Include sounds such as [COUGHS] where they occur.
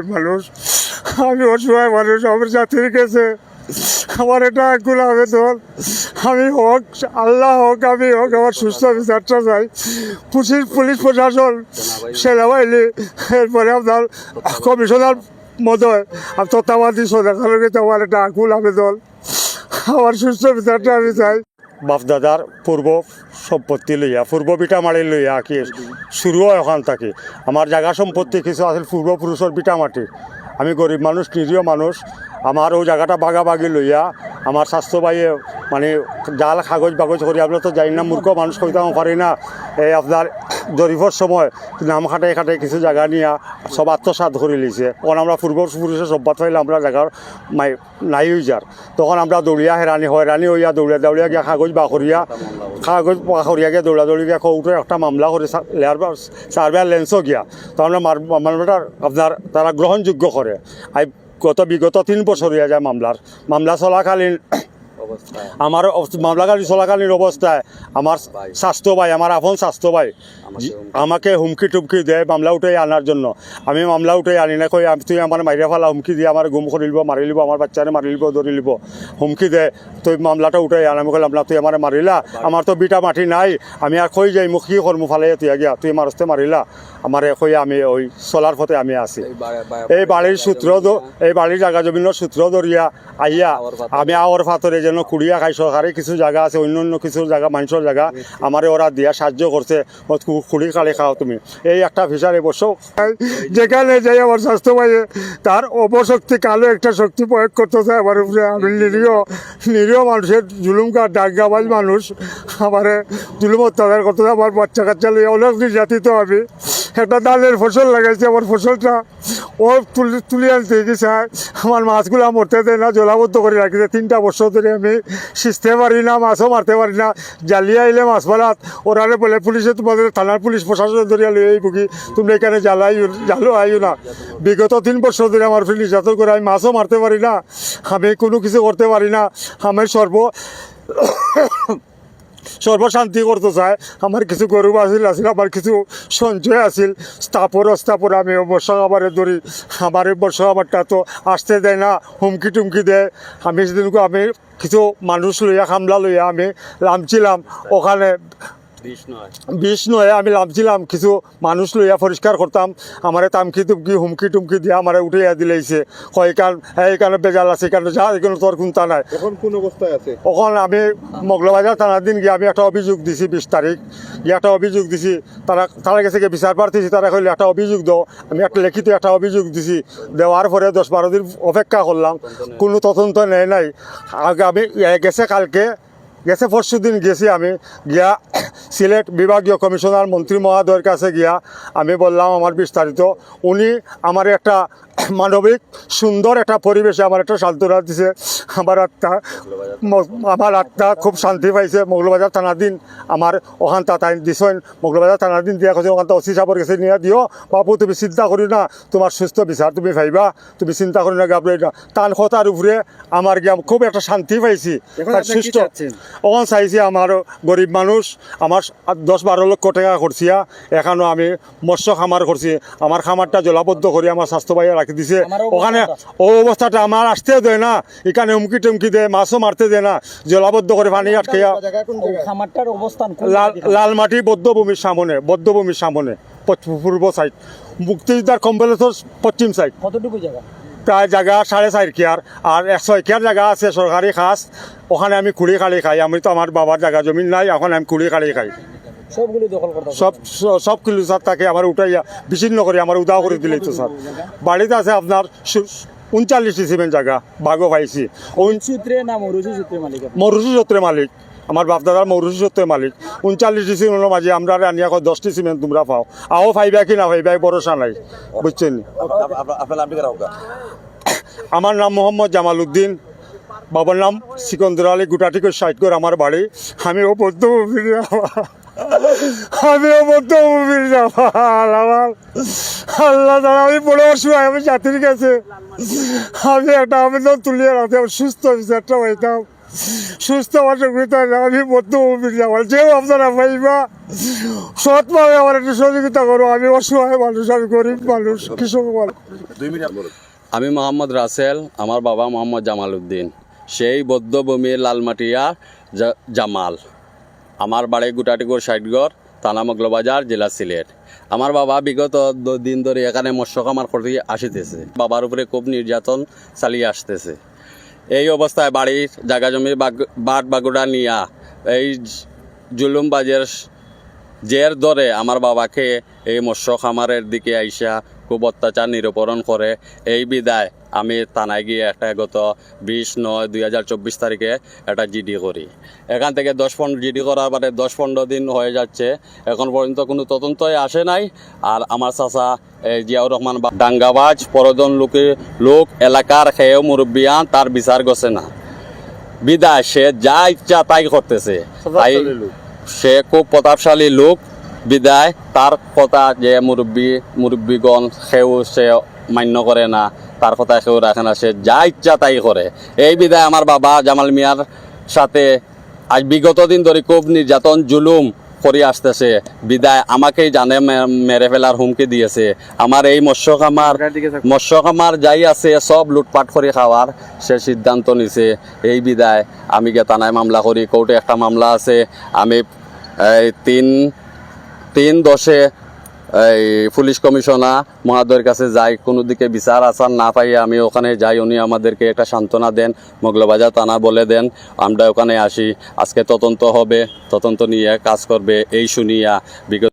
মানুষ আমি অসহায় মানুষ, আমার জাতির কাছে। আমার এটা আকুল আবেদন আমি হোক, আল্লাহ হোক, আমি হোক, আমার সুস্থ বিচারটা চাই। পুলিশ পুলিশ প্রশাসন, সেনাবাহিনী, এরপরে আপনার কমিশনার মদয় আর তত্ত্বাবধায়ক সরকারের কাছে আমার একটা আকুল আবেদন আমার সুস্থ বিচারটা আমি চাই। বাপদাদার পূর্ব সম্পত্তি লইয়া পূর্ব বিটামাটি লইয়া কি শুরু হয় ওখান থেকে। আমার জায়গা সম্পত্তি কিছু আছে পূর্বপুরুষের বিটামাটি আমি গরিব মানুষ নিরীহ মানুষ আমার ওই জায়গাটা বাগাবাগি লইয়া আমার স্বাস্থ্য বাইয়ে মানে জাল কাগজ বাগজ করি বলে তো জানি না মূর্খ মানুষ কইতাম পারি না। এই আপনার জরিফর সময় নাম খাটাই খাটাই কিছু জায়গা নিয়া সব আত্মসাত করে লিছে। তখন আমরা পূর্বপুরুষের সব্বাত পাইলে আমরা জায়গার মাই নাই যার তখন আমরা দৌড়িয়া হেরানি হয়রানি হইয়া দৌড়িয়া দৌড়িয়া গিয়া কাগজ বা করিয়া কাগজ বা করিয়া গিয়া দৌড়া দৌড়ি গিয়া কৌটে একটা মামলা করে লেয়ার সার্ভেয়ার লেন্সও গিয়া। তখন মার- মামলাটা আপনার তারা গ্রহণযোগ্য করে আই গত বিগত তিন বছর হইয়া যায় মামলার মামলা চলাকালীন আমার মামলাকালীন চলাকালীন অবস্থায় আমার স্বাস্থ্য ভাই আমার আপন স্বাস্থ্য ভাই। আমাকে হুমকি টুমকি দেয় মামলা উঠে আনার জন্য। আমি মামলা উঠে আনি না কই তুই আমার মাইরা ফেলা হুমকি দিয়ে আমার গুম করে লিব মারি লিব আমার বাচ্চারে মারি লিব ধরি লিব। হুমকি দে তুই মামলাটা উঠে আন। আমি কইলাম না তুই আমার মারিলা আমার তো বিটা মাটি নাই আমি আর কই যাই মুখ কি করমু ফালে তুই গিয়া তুই আমার হস্তে মারিলা। আমার কই আমি ওই চলার পথে আমি আছি। এই বাড়ির সূত্র এই বাড়ির জায়গা জমিনের সূত্র ধরিয়া আইয়া আমি আওয়ার ফাতরে যেন কুড়িয়া খাই সরকারি কিছু জায়গা আছে অন্য অন্য কিছু জায়গা মানুষের জায়গা আমারে ওরা দিয়া সাহায্য করছে কুড়ি কালি খাও তুমি। এই একটা ফিসারে বসো যেখানে যাই আমার স্বাস্থ্য ভাইয়ে তার অপশক্তি কালো একটা শক্তি প্রয়োগ করতেছে আমার উপরে আমি নিরীহ নিরীহ মানুষের জুলুমকার ডাঙ্গাবাজ মানুষ আমারে জুলুম অত্যাচার করতেছে আমার বাচ্চা কাচ্চা লইয়া অনেক নির্যাতিত আমি। একটা ধানের ফসল লাগাইছে, আমার ফসলটা ও তুলি তুলি আনতে গেছে। আমার মাছগুলো মরতে দেয় না, জলাবদ্ধ করে রাখিছে তিনটা বছর ধরে আমি সিঁচতে পারি না, মাছও মারতে পারি না। জ্বালিয়ে আইলে মাছ মারাত। ওরারে বলে, পুলিশে তোমাদের থানার পুলিশ প্রশাসন ধরিয়া লই এই বুকি তুমি এখানে জ্বালাই, জ্বালো আইও না। বিগত তিন বছর ধরে আমার পুলিশ নির্যাতন করে আমি মাছও মারতে পারি না। আমি কোনো কিছু করতে পারি না। আমি সর্ব সর্বশান্তি করতে চায়। আমার কিছু গরু আসিল আছিল, আমার কিছু সঞ্চয় আসিল স্থাপর স্থাপর আমি বর্ষা আবারে ধরি। আমার বর্ষা আবারটা তো আসতে দেয় না, হুমকি টুমকি দেয়। আমি সেদিনকে আমি কিছু মানুষ লইয়া খামলা লইয়া আমি নামছিলাম, ওখানে বিষ নয়। আমি নামছিলাম কিছু মানুষ লইয়া পরিষ্কার করতাম। আমারে তামকি টুমকি হুমকি টুমকি দিয়ে আমারে উঠাইয়া দিলেইছে। কয় কান এইখানে বেজাল আছে এখানে যা এখানে তোর কোনটা নাই। এখন কোন অবস্থায় আছে? ওখানে আমি মগলবাজার থানার দিন গিয়ে আমি একটা অভিযোগ দিছি বিশ তারিখ। গিয়ে একটা অভিযোগ দিছি তারা তারা কাছে গিয়ে বিচার প্রার্থী তারা কইলে একটা অভিযোগ দাও। আমি একটা লিখিত একটা অভিযোগ দিছি। দেওয়ার পরে দশ বারো দিন অপেক্ষা করলাম। কোনো তদন্ত নেয় নাই। আগে আমি গেছে কালকে গেছে পরশু দিন গেছি আমি। গিয়া সিলেট বিভাগীয় কমিশনার মন্ত্রী মহোদয়ের কাছে গিয়া আমি বললাম আমার বিস্তারিত। উনি আমার একটা [COUGHS] মানবিক সুন্দর একটা পরিবেশে আমার একটা সান্ত্বনা দিছে। আমার আত্মা আমার আত্মা খুব শান্তি পাইছে। মৌলবাজার থানার দিন আমার ওখান তাই দিছেন। মৌলবাজার থানার দিন দিয়া কৈছে ওখান অসি সাপর গেছে নিয়ে দিও বাবু তুমি চিন্তা করি না। তোমার সুস্থ বিচার তুমি ভাইবা তুমি চিন্তা করি না গাবলে না তান কথার উপরে আমার গিয়া খুব একটা শান্তি পাইছি। তার সুস্থ? ওখান চাইছি আমার গরিব মানুষ। আমার দশ বারো লক্ষ টাকা করছিয়া এখানেও আমি মৎস্য খামার করছি আমার খামারটা জলাবদ্ধ করে আমার স্বাস্থ্য ভাইয়া রাখি দিছে। ওখানে ও অবস্থাটা আমার আসতে দেয় না। এখানে হুমকি টুমকি দেয় মাছও মারতে দেয় না। জলাবদ্ধ করে পানি আটকাইয়া দিকে? লালমাটি বদ্ধভূমির সামনে বদ্ধভূমির সামনে পূর্ব সাইড মুক্তিযোদ্ধার কমপ্লেক্সের পশ্চিম সাইড কতটুকু জায়গা? প্রায় জায়গা সাড়ে চার কেয়ার আর এক ছয় কেয়ার জায়গা আছে সরকারি খাস। ওখানে আমি কুড়ি খালি খাই। আমি তো আমার বাবার জায়গা জমিন নাই এখন আমি কুড়ি খালি খাই। সবগুলো দখল করতে হবে। সব স্যার তাকে আমার উঠাইয়া বিচ্ছিন্ন করে আমার উদাহ করে দিলেই তো স্যার। বাড়িতে আছে আপনার উনচাল্লিশটি সিমেন্ট জায়গা ভাগও পাইছি। সূত্রে না মরুজি সূত্রে মালিক? মৌরুষি সত্রের মালিক। আমার বাপদাদার মৌরুষি সত্রের মালিক। উনচাল্লিশটি সিমেন্টের মাঝে আমরা আনিয়া কয় দশটি সিমেন্ট তোমরা পাও। আও ফাইবা কি না ফাইবা ভরসা নাই বুঝছেন? আমার নাম মোহাম্মদ জামাল উদ্দিন। বাবার নাম সিকন্দর আলী গুটাটিকে সাইটকর আমার বাড়ি। আমি ও বদ্ধভূমির আমি ও বদ্ধভূমির জামাল আমার। আল্লাহ তারা আমি বড় অসুবিধা আমি জাতির কাছে। আমি একটা আবেদন তুলিয়ে রাখতে সুস্থ বিচারটা হইতাম সুস্থ অসুবিধা না আমি মধ্যভূমির জামাল যেও আপনারা পাইবা সৎভাবে আমার একটু সহযোগিতা করো আমি অসহায় মানুষ আমি গরিব মানুষ কৃষক মানুষ। দুই মিনিট বলুন। আমি মোহাম্মদ রাসেল আমার বাবা মোহাম্মদ জামাল উদ্দিন সেই বৌদ্ধভূমির লালমাটিয়া জামাল। আমার বাড়ি গুটাটিকুর সাইডগড় থানা মগলবাজার জেলা সিলেট। আমার বাবা বিগত দিন ধরে এখানে মৎস্য কামার করতে আসিতেছে। বাবার উপরে খুব নির্যাতন চালিয়ে আসতেছে। এই অবস্থায় বাড়ির জায়গা জমি বাট বাগুড়া নিয়া এই জুলুমবাজের জের ধরে আমার বাবাকে এই মৎস্য খামারের দিকে আইসা খুব অত্যাচার নিরূপণ করে এই বিদায় আমি থানায় গিয়ে একটা গত বিশ নয় দুই হাজার চব্বিশ তারিখে একটা জিডি করি। এখান থেকে দশ পনেরো জিডি করার পরে দশ পনেরো দিন হয়ে যাচ্ছে। এখন পর্যন্ত কোনো তদন্তই আসে নাই। আর আমার চাচা এই জিয়াউর রহমান বা- ডাঙ্গাবাজ পরজন লোকে লোক এলাকার খেয়েও মুরব্বিয়ান তার বিচার গছে না। বিদায় সে যা ইচ্ছা তাই করতেছে। তাই সে খুব প্রতাপশালী লোক। বিদায়। তার কথা যে মুরব্বী মুরব্বীগণ সেও সে মান্য করে না তার কথা সেও রাখে না, সে যা ইচ্ছা তাই করে এই বিদায় আমার বাবা জামাল মিয়ার সাথে আজ বিগত দিন ধরে খুব নির্যাতন জুলুম করে আসতেছে। বিদায় আমাকেই জানে মেরে ফেলার হুমকি দিয়েছে আমার এই মৎস্য খামার মৎস্য খামার যাই আছে সব লুটপাট করে খাওয়ার সে সিদ্ধান্ত নিছে। এই বিদায় আমি গিয়ে থানায় মামলা করি কোর্টে একটা মামলা আছে। আমি, এই, তিন তিন দশে এই পুলিশ কমিশনার মহাদয়ের কাছে যাই, কোনো দিকে বিচার আচার না পাই আমি ওখানে যাই, উনি আমাদেরকে একটা সান্ত্বনা দেন, মোগলবাজার থানা বলে দেন, আমরা ওখানে আসি, আজকে তদন্ত হবে, তদন্ত নিয়ে কাজ করবে, এই শুনিয়া বিগত